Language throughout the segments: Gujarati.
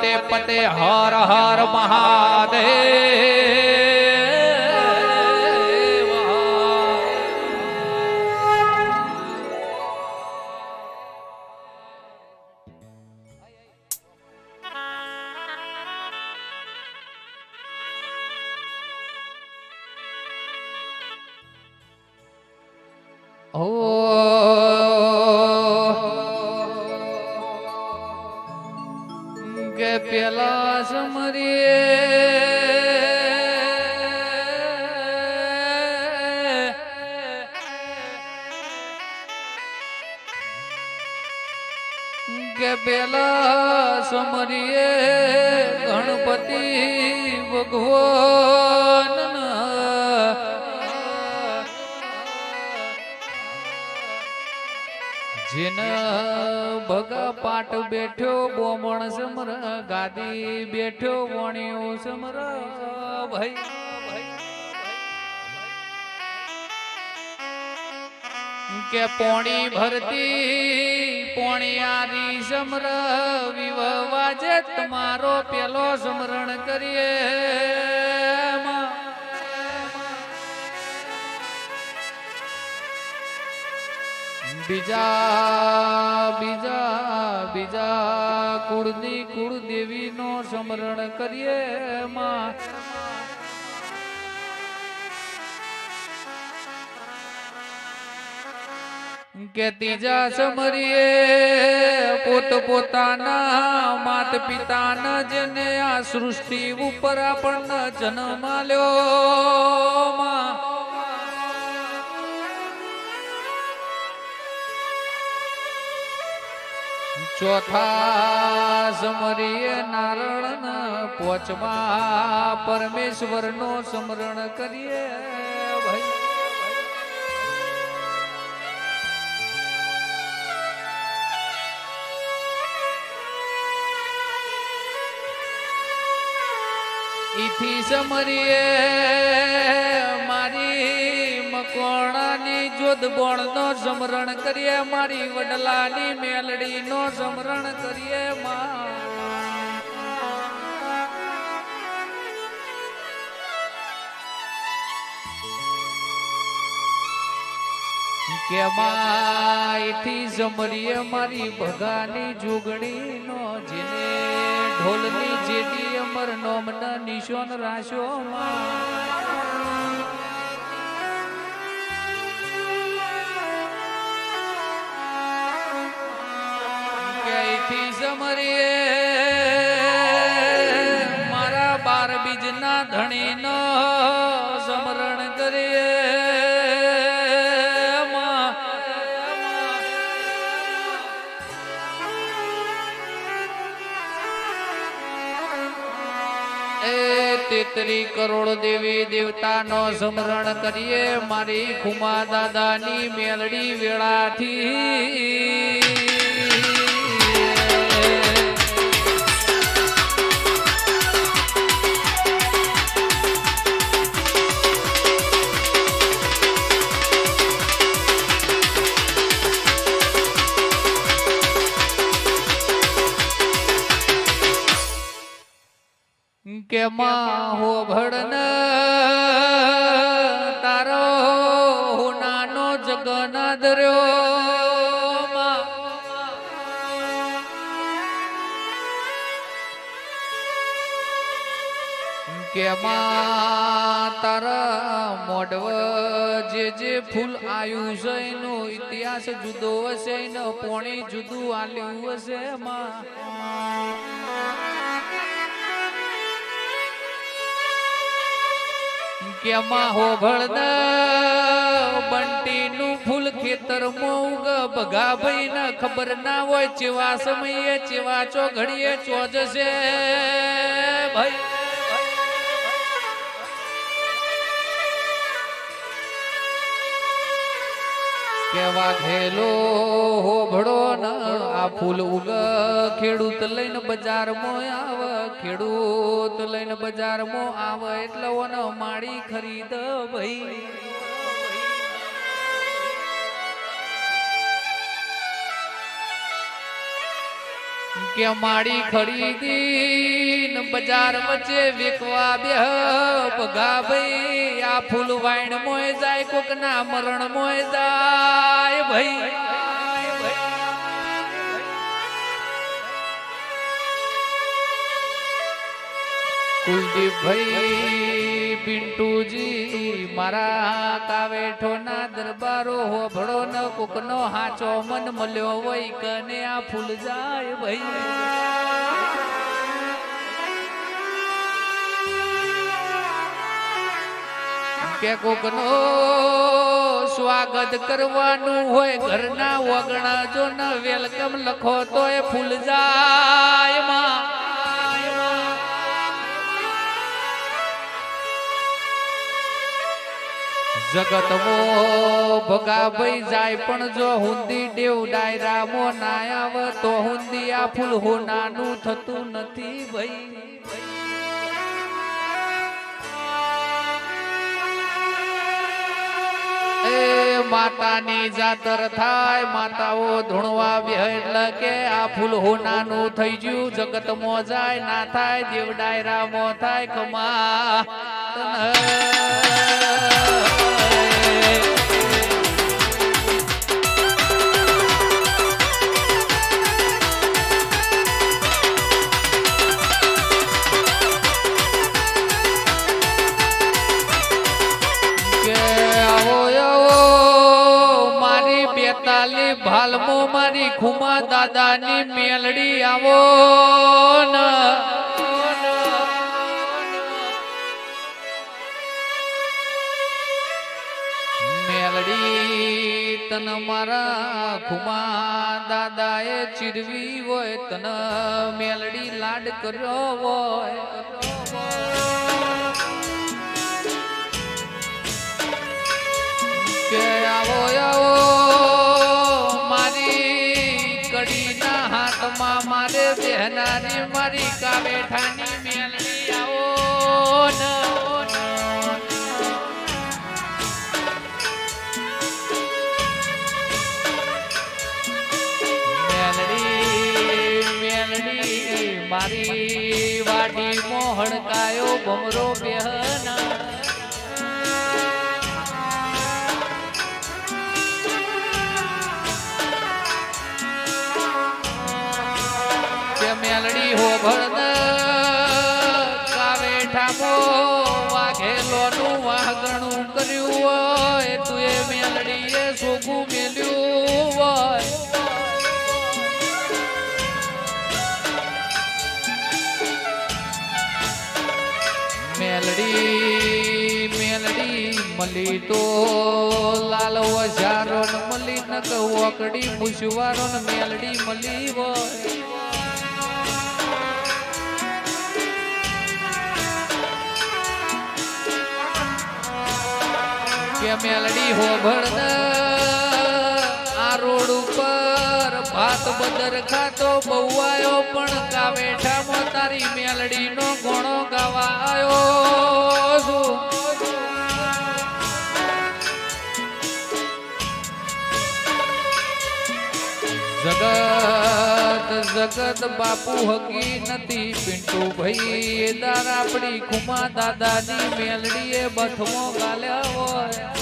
પતે પતે હર હર મહાદેવ. ઓ કે પેલા સમરીએ ગણપતિ ભગવાન જીન ભગ પાટ બેઠો, બોમણ સમર ગાદી બેઠો, વણ્યો સમર ભાઈ. કે પોણી ભરતી, પોણી આરી સમર વિવાજે તમારો પેલો સમરણ કરીએ. બીજા બીજા બીજા કુળની કુળ દેવીનો સ્મરણ કરીએ માં. કે ત્રીજા સમરીએ પોત પોતાના માત પિતાના જેને આ સૃષ્ટિ ઉપર આપણને જન્મ આલ્યો, માં. ચોથા સમરીએ નારાયણ પોચવા પરમેશ્વર નો સ્મરણ કરીએ ભાઈ. ઈથી સમરીએ મારી મકોણાની જોધ બોણ નો સમરણ કરીએ, મારી વડલાની મેલડી નો સમરણ કરીએ માં. માયથી જમરીએ મારી ભગાની જોગણી નો જેને ઢોલની જેટી અમર નોમના નિશોન રાશો માં. કે સમરીએ મારા બાર બીજના ધણીનો સમરણ કરીએ. તેત્રી કરોડ દેવી દેવતાનો સ્મરણ કરીએ. મારી ખુમા દાદાની મેલડી વેળાથી કે માં હો તારો નાનો જગના દર્યો માં. કે તારા મોઢવ જે જે ફૂલ આયુ છે, એનો ઇતિહાસ જુદો હશે ને પોણી જુદું આલ્યું હશે કેમાં હો બંટી નું ફૂલ ખેતર ભાઈ ના ખબર ના હોય, ચેવા સમયે, ચેવા ચો ઘડીએ ચોજ છે ભાઈ કેવા ઘેલો હોભળો ન. આ ફૂલ ઉગ ખેડૂત લઈને બજારમાં આવ, ખેડૂત લઈને બજારમાં આવ, એટલે ઓનો માળી ખરીદ ભાઈ. કે માડી ખરીદી બજાર વચ્ચે વેકવા બે બગા ભાઈ, આ ફૂલ વાઈણ મોય જાય કોક ના મરણ મોય જાય ભાઈ. કુલદીપભાઈ પિન્ટુજી, મારા કાવેઠો ના દરબારો હોભળો ન કોકનો હાચો મન મળ્યો વઈ કને આ ફૂલ જાય ભાઈ. કે કોકનો સ્વાગત કરવાનું હોય, ઘરના વગણા જો ન વેલકમ લખો તો એ ફૂલ જાય માં. જગતમો ભગાભાઈ જાય, પણ જો હુંદી દેવ ડાયરા મો ના આવ, તો હુંદી આ ફૂલ હોનાનું થતું નથી ભાઈ. માતાની જાતર થાય, માતાઓ ધૂણવા એટલે કે આ ફૂલ હોનાનું થઈ ગયું જગત મો જાય, ના થાય દેવ ડાયરા મો થાય કમા દાદાની મેલડી આવો મેલડી તન મારા ખુમા દાદાએ ચીરવી હોય તન મેલડી લાડ કર્યો હોય. કે આવો મારી કાવેઠાની મેલડી આવો ન મારી વાડી મોહણકાયો બમરો બેહના ભરદ કાવેઠામો વાઘેલો નું વાઘણું કર્યું હોય, તું એ મેલડી એ સોગું મેલ્યું હોય. મેલડી મેલડી, મલી તો લાલ વજારો મલી ન વકડી મુશવારો ન મેલડી મલી હોય. કે મેલડી હો ભળદ આ રોડ ઉપર ભાત બદર ખાતો બહુઆયો પણ કાવેઠામાં તારી મેલડી નો ઘણો ગાવા આવ્યો જગત જગત બાપુ હકી નથી પિન્ટુ ભાઈ. એ દાર આપણી ખુમા દાદાની મેલડી એ બથમો ગાલ્યા હોય.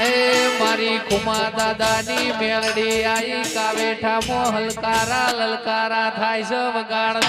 એ મારી કુમાર દાદાની મેલડી આઈ કાવેઠા મોહલકારા લલકારા થાય છે વગાડ